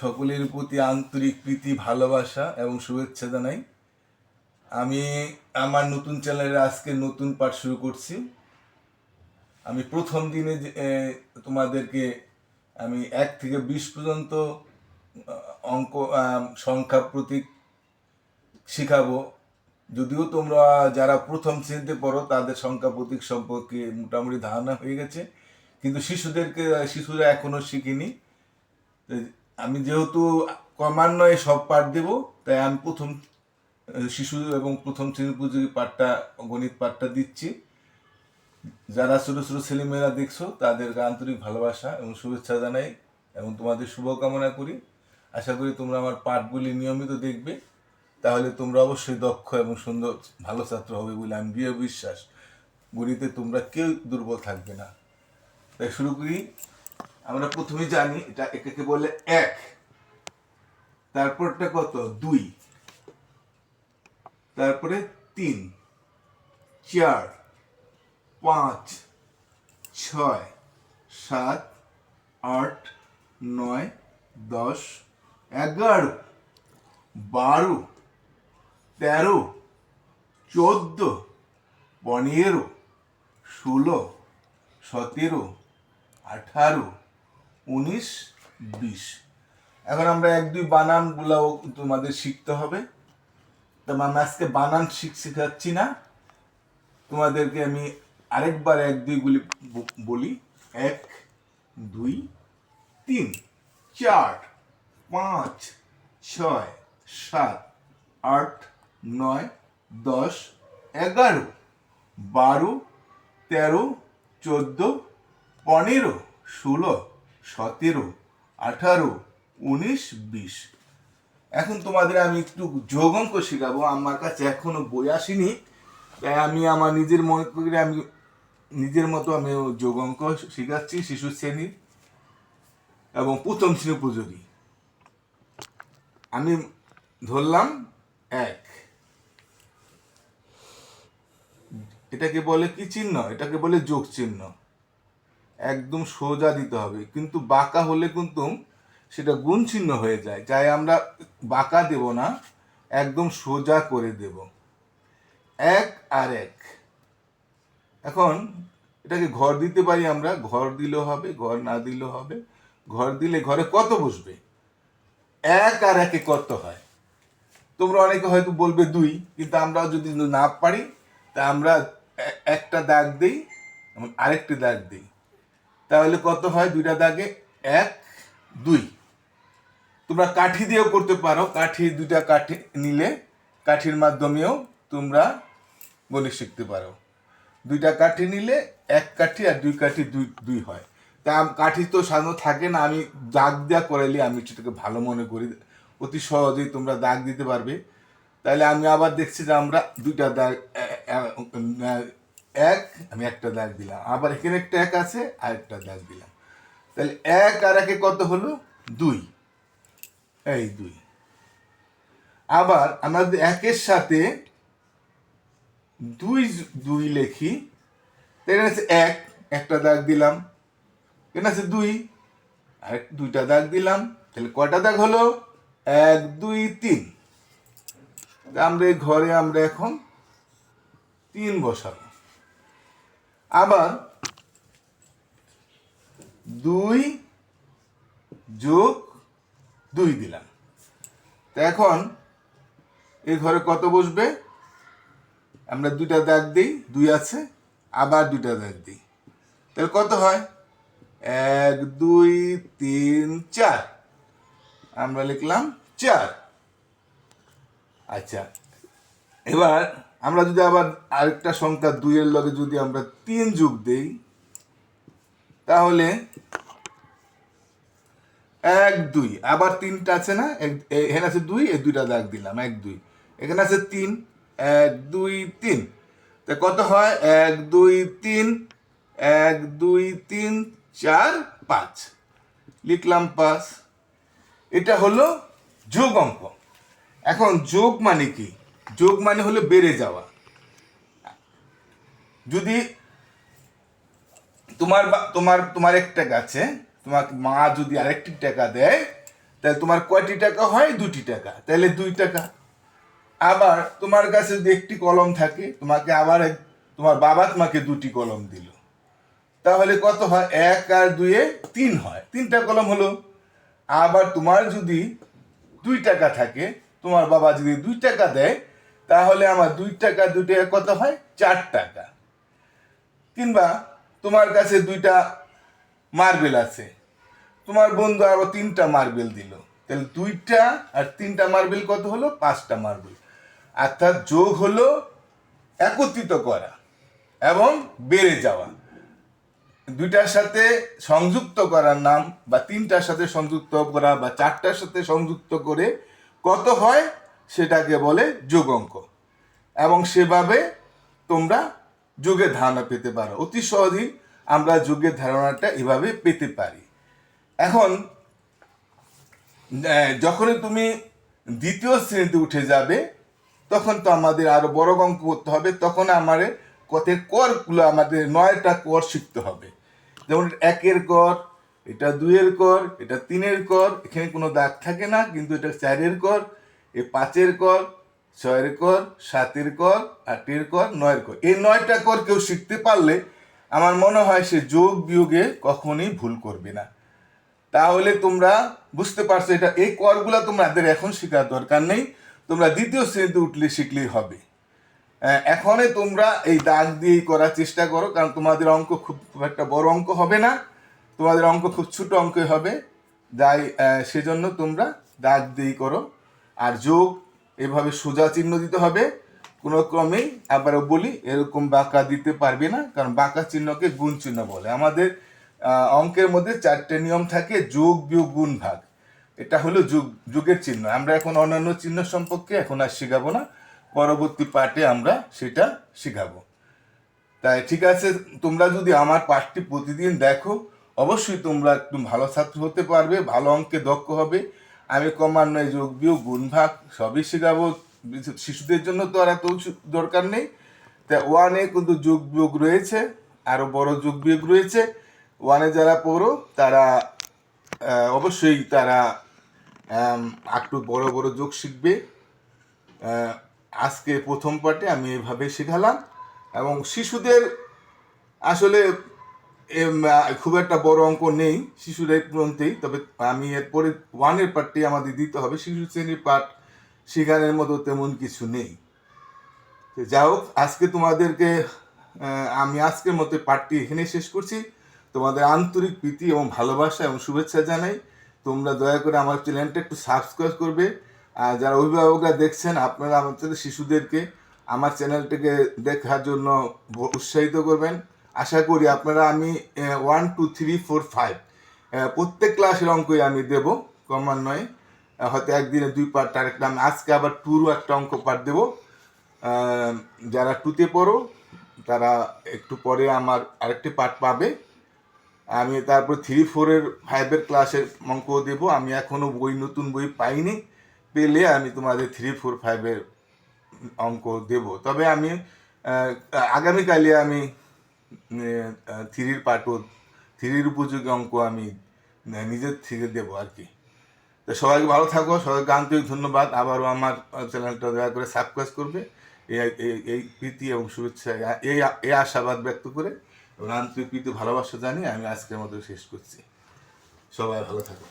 সকলের প্রতি আন্তরিক প্রীতি, ভালোবাসা এবং শুভেচ্ছা জানাই। আমি আমার নতুন চ্যানেলে আজকে নতুন পাঠ শুরু করছি। আমি প্রথম দিনে তোমাদেরকে আমি এক থেকে বিশ পর্যন্ত অঙ্ক সংখ্যা প্রতীক শেখাবো। যদিও তোমরা যারা প্রথম শ্রেণীতে পড়ো, তাদের সংখ্যা প্রতীক সম্পর্কে মোটামুটি ধারণা হয়ে গেছে। কিন্তু শিশুদেরকে, শিশুরা এখনও শিখিনি। আমি যেহেতু ক্রমান্বয়ে সব পাঠ দেব, তাই আমি প্রথম শিশু এবং প্রথম শ্রেণি উপযোগী পাঠটা, গণিত পাঠটা দিচ্ছি। যারা ছোটো ছোটো ছেলেমেয়েরা দেখছ, তাদেরকে আন্তরিক ভালোবাসা এবং শুভেচ্ছা জানাই এবং তোমাদের শুভকামনা করি। আশা করি তোমরা আমার পাঠগুলি নিয়মিত দেখবে। তাহলে তোমরা অবশ্যই দক্ষ এবং সুন্দর, ভালো ছাত্র হবে বলে আমি দৃঢ় বিশ্বাস। গণিতে তোমরা কেউ দুর্বল থাকবে না। তাই শুরু করি। আমরা প্রথমে জানি এটা একে বলে এক। তারপরটা কত? দুই। তারপরে তিন। চার। পাঁচ। ছয়। সাত। আট। নয়। দশ। এগারো। বারো। তেরো। চোদ্দ। পনেরো। ষোলো। সতেরো। আঠারো। উনিশ, বিশ। এখন আমরা এক, দুই বানানগুলাও তোমাদের শিখতে হবে। তো আমি আজকে বানান শিখ শেখাচ্ছি না। তোমাদেরকে আমি আরেকবার এক দুইগুলি বলি। এক, দুই, তিন, চার, পাঁচ, ছয়, সাত, আট, নয়, দশ, এগারো, বারো, তেরো, চোদ্দ, পনেরো, ষোলো সতেরো, আঠারো, উনিশ, বিশ। এখন তোমাদের আমি একটু যোগ অঙ্ক শেখাবো। আমার কাছে এখনও বই আসেনি। তাই আমি আমার নিজের মনে করে আমি নিজের মতো আমি যোগ অঙ্ক শেখাচ্ছি শিশু শ্রেণির এবং প্রথম শ্রেণি উপযোগী। আমি ধরলাম এক। এটাকে বলে কি চিহ্ন? এটাকে বলে যোগ চিহ্ন। একদম সোজা দিতে হবে। কিন্তু বাঁকা হলে কিন্তু সেটা গুণ চিহ্ন হয়ে যায়। যাই আমরা বাঁকা দেব না, একদম সোজা করে দেব। এক আর এক। এখন এটাকে ঘর দিতে পারি আমরা, ঘর দিলেও হবে, ঘর না দিলেও হবে। ঘর দিলে ঘরে কত বসবে? এক আর একে কত হয়? তোমরা অনেকে হয়তো বলবে দুই, কিন্তু আমরা যদি না পারি, তা আমরা একটা দাগ দিই আরেকটি দাগ দিই। তাহলে কত হয়? দুইটা দাগে এক, দুই। তোমরা কাঠি দিয়েও করতে পারো। কাঠি, দুইটা কাঠি নিলে কাঠির মাধ্যমেও তোমরা গণিত শিখতে পারো। দুইটা কাঠি নিলে এক কাঠি আর দুই কাঠি দুই দুই হয়। তা কাঠি তো সাধারণত থাকে না, আমি দাগ দেওয়া করাইলে আমি সেটাকে ভালো মনে করি। অতি সহজেই তোমরা দাগ দিতে পারবে। তাহলে আমি আবার দেখছি যে আমরা দুইটা দাগ এক, আমি একটা দাগ দিলাম। আবার এখানে একটা এক আছে, আর একটা দাগ দিলাম। তাহলে এক আর একে কত হলো? দুই। এই দুই। আবার আমরা যদি একের সাথে দুই দুই লেখি এখানে আছে এক, একটা দাগ দিলাম। এখানে আছে দুই? আর দুইটা দাগ দিলাম। তাহলে কয়টা দাগ হলো? এক, দুই, তিন। আমরা এই ঘরে আমরা এখন তিন বসাবো। আবার দুই যোগ দুই দিলাম। এখন এই ঘরে কত বসবে? আমরা দুইটা দাগ দিই, দুই আছে, আবার দুইটা দাগ দিই। তাহলে কত হয়? এক, দুই, তিন, চার। আমরা লিখলাম চার। আচ্ছা এবার আমরা যদি আবার আরেকটা সংখ্যা দুইয়ের লগে যদি আমরা তিন যোগ দেই, তাহলে এক দুই। আবার তিনটা আছে না? এখানে আছে দুই, এই দুইটা দাগ দিলাম, এক দুই। এখানে আছে তিন, এক দুই, তিন। তা কত হয়? এক দুই, তিন, এক দুই, তিন, চার, পাঁচ। লিখলাম পাঁচ। এটা হলো যোগ অঙ্ক। এখন যোগ মানে কি? যোগ মানে হলো বেড়ে যাওয়া। যদি তোমার তোমার তোমার একটা গাছে তোমাকে মা যদি আরেকটি টাকা দেয়, তাহলে তোমার কয়টি টাকা হয়? দুটি টাকা। তাহলে দুই টাকা। আবার তোমার কাছে যদি একটি কলম থাকে, তোমাকে আবার তোমার বাবা তোমাকে দুটি কলম দিল। তাহলে কত হয়? এক আর দুয়ে তিন হয়। তিনটা কলম হলো। আবার তোমার যদি দুই টাকা থাকে, তোমার বাবা যদি দুই টাকা দেয় তাহলে আমার দুই টাকা দুই টাকা কত হয়? চার টাকা। কিংবা তোমার কাছে দুইটা মার্বেল আছে। তোমার বন্ধু আরও তিনটা মার্বেল দিল। তাহলে দুইটা আর তিনটা মার্বেল কত হলো? পাঁচটা মার্বেল। অর্থাৎ যোগ হলো একত্রিত করা এবং বেড়ে যাওয়া। দুইটার সাথে সংযুক্ত করার নাম বা তিনটার সাথে সংযুক্ত করা বা চারটার সাথে সংযুক্ত করে কত হয়? সেটাকে বলে যোগ অঙ্ক। এবং সেভাবে তোমরা যোগের ধারণা পেতে পারো। অতি সহজেই আমরা যোগের ধারণাটা এভাবে পেতে পারি। এখন যখনই তুমি দ্বিতীয় শ্রেণীতে উঠে যাবে, তখন তো আমাদের আরও বড় অঙ্ক করতে হবে, তখন আমাদের কতের করগুলো আমাদের নয়টা কর শিখতে হবে। যেমন একের কর, এটা দুইয়ের কর, এটা তিনের কর, এখানে কোনো দাগ থাকে না, কিন্তু এটা চারের কর এ পাঁচের কর, ছয়ের কর, সাতের কর, আটের কর, নয়ের কর। এই নয়টা কর কেউ শিখতে পারলে আমার মনে হয় সে যোগ বিয়োগে কখনোই ভুল করবে না। তাহলে তোমরা বুঝতে পারছ এটা, এই করগুলো তোমাদের এখন শেখার দরকার নেই। তোমরা দ্বিতীয় শ্রেণীতে উঠলে শিখলেই হবে। এখনই তোমরা এই দাগ দিয়েই করার চেষ্টা করো, কারণ তোমাদের অঙ্ক খুব খুব একটা বড় অঙ্ক হবে না। তোমাদের অঙ্ক খুব ছোট অঙ্ক হবে। যাই সেজন্য তোমরা দাগ দিয়েই করো। আর যোগ এভাবে সোজা চিহ্ন দিতে হবে। কোনো ক্রমেই আবারও বলি, এরকম বাঁকা দিতে পারবে না, কারণ বাঁকা চিহ্নকে গুণ চিহ্ন বলে। আমাদের অঙ্কের মধ্যে চারটে নিয়ম থাকে, যোগ, বিয়োগ, গুণ, ভাগ। এটা হলো যুগ, যুগের চিহ্ন। আমরা এখন অন্যান্য চিহ্ন সম্পর্কে এখন আর শেখাবো না। পরবর্তী পার্টে আমরা সেটা শেখাবো। তাই ঠিক আছে, তোমরা যদি আমার পাঠটি প্রতিদিন দেখো, অবশ্যই তোমরা একটু ভালো ছাত্র হতে পারবে, ভালো অঙ্কে দক্ষ হবে। আমি ক্রমান্বয়ে যোগ বিয়োগ গুণ ভাগ সবই শেখাবো। শিশুদের জন্য তো আর এত দরকার নেই। তা ওয়ানে কিন্তু যোগ বিয়োগ রয়েছে আরও বড় যোগ বিয়োগ রয়েছে। ওয়ানে যারা পড়ো, তারা অবশ্যই তারা একটু বড় বড় যোগ শিখবে। আজকে প্রথম পার্টে আমি এভাবে শেখালাম এবং শিশুদের আসলে খুব একটা বড় অঙ্ক নেই শিশুর এই পর্যন্তই তবে আমি এরপরে ওয়ানের পার্টটি আমাদের দিতে হবে। শিশু শ্রেণির পাঠ শেখানোর মতো তেমন কিছু নেই। যাই হোক, আজকে তোমাদেরকে আমি আজকের মতো পাঠটি এখানে শেষ করছি। তোমাদের আন্তরিক প্রীতি এবং ভালোবাসা এবং শুভেচ্ছা জানাই। তোমরা দয়া করে আমার চ্যানেলটা একটু সাবস্ক্রাইব করবে। আর যারা অভিভাবকরা দেখছেন, আপনারা আমাদের শিশুদেরকে আমার চ্যানেলটাকে দেখার জন্য উৎসাহিত করবেন। আশা করি আপনারা আমি one two three four five প্রত্যেক ক্লাসের অঙ্কই আমি দেবো ক্রমান্বয়ে হয়তো একদিনে দুই পার্ট আরেকটা আমি, আজকে আবার টুরও একটা অঙ্ক পাঠ দেবো। যারা টুতে পড়ো, তারা একটু পরে আমার আরেকটি পাঠ পাবে। আমি তারপর থ্রি ফোরের ফাইভের ক্লাসের অঙ্ক দেব। আমি এখনও বই, নতুন বই পাইনি পেলে আমি তোমাদের থ্রি ফোর ফাইভের অঙ্ক দেব। তবে আমি আগামীকালে আমি থ্রির পাঠও থ্রির উপযোগী অঙ্ক আমি নিজের থেকে দেবো আর কি। তো সবাইকে ভালো থাকো, সবাইকে আন্তরিক ধন্যবাদ। আবারও আমার চ্যানেলটা দয়া করে সাবস্ক্রাইব করবে। এই প্রীতি এবং শুভেচ্ছা এই এই আশাবাদ ব্যক্ত করে এবং আন্তরিক প্রীতি ভালোবাসা জানিয়ে আমি আজকের মতো শেষ করছি। সবাই ভালো থাকো।